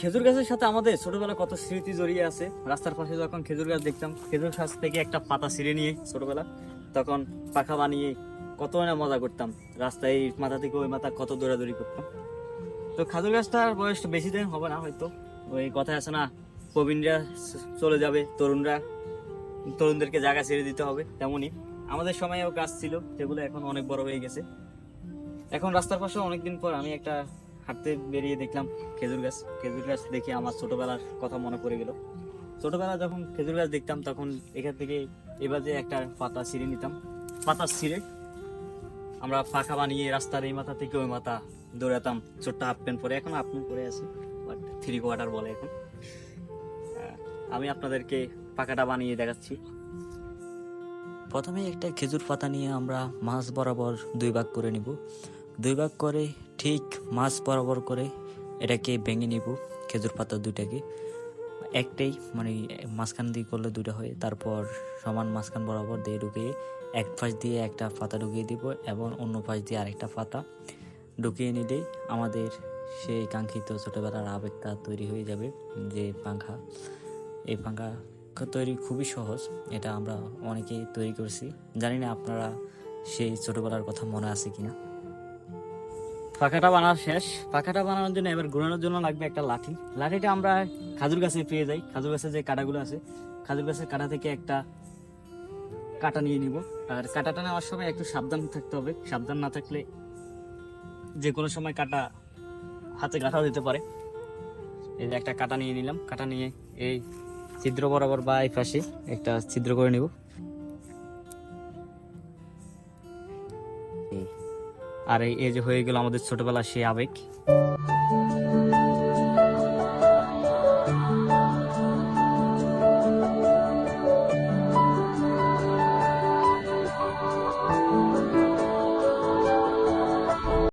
খেজুর গাছের সাথে আমাদের ছোটবেলা কত স্মৃতি জড়িয়ে আছে। রাস্তার পাশে যখন খেজুর গাছ দেখতাম, খেজুর গাছ থেকে একটা পাতা ছিঁড়ে নিয়ে ছোটবেলা, তখন পাখা বানিয়ে কত না মজা করতাম। রাস্তায় এই মাথা থেকে ওই মাথা কত দৌড়াদৌড়ি করতাম। তো খাজুর গাছটার বয়স বেশি দিন হবে না হয়তো। ওই কথা আছে না, প্রবীণরা চলে যাবে, তরুণরা, তরুণদেরকে জায়গা ছেড়ে দিতে হবে, তেমনই। আমাদের সময়েও গাছ ছিল, সেগুলো এখন অনেক বড় হয়ে গেছে। এখন রাস্তার পাশে অনেকদিন পর আমি একটা হাঁটতে বেরিয়ে দেখলাম খেজুর গাছ। খেজুর গাছ দেখে আমার ছোটবেলার কথা মনে পড়ে গেল। ছোটবেলা যখন খেজুর গাছ দেখতাম, তখন এখান থেকে এবারে একটা পাতা ছিঁড়ে নিতাম। পাতা ছিঁড়ে আমরা ফাঁকা বানিয়ে রাস্তার এই মাথা থেকে ওই মাথা দৌড়াতাম। ছোট্ট হাফ প্যান্ট পরে। এখন হাফ পরে আছি বাট থ্রি কোয়ার্টার বলে এখন। আমি আপনাদেরকে পাখাটা বানিয়ে দেখাচ্ছি। প্রথমে একটা খেজুর পাতা নিয়ে আমরা মাছ বরাবর দুই ভাগ করে নিব। দুই ভাগ করে, ঠিক মাছ বরাবর করে এটাকে ভেঙে নিব, খেজুর পাতা দুইটাকে। একটাই মানে মাঝখান দিয়ে করলে দুটো হয়, তারপর সমান মাঝখান বরাবর দিয়ে ঢুকিয়ে এক পাশ দিয়ে একটা পাতা ঢুকিয়ে দিব এবং অন্য পাশ দিয়ে আরেকটা পাতা ঢুকিয়ে নিলেই আমাদের সেই কাঙ্ক্ষিত ছোটোবেলার আবেগটা তৈরি হয়ে যাবে, যে পাংখা এই পাঙ্খা তৈরি খুবই সহজ, এটা আমরা অনেকেই তৈরি করছি। জানি না আপনারা সেই ছোটোবেলার কথা মনে আছে কিনা। পাখাটা বানানো শেষ। পাখাটা বানানোর জন্য এবার ঘোরানোর জন্য লাগবে একটা লাঠি। লাঠিটা আমরা খাজুর গাছে পেয়ে যাই। খাজুর গাছের যে কাটাগুলো আছে, খাজুর গাছের কাটা থেকে একটা কাটা নিয়ে নিব। আর কাটাটা নেওয়ার সময় একটু সাবধান থাকতে হবে। সাবধান না থাকলে যে কোনো সময় কাটা হাতে গাঁথা দিতে পারে। এই যে একটা কাটা নিয়ে নিলাম। কাটা নিয়ে এই ছিদ্র বরাবর বা এই পাশে একটা ছিদ্র করে নিব। আর এই যে হয়ে গেল আমাদের ছোটবেলা সেই আবেগ।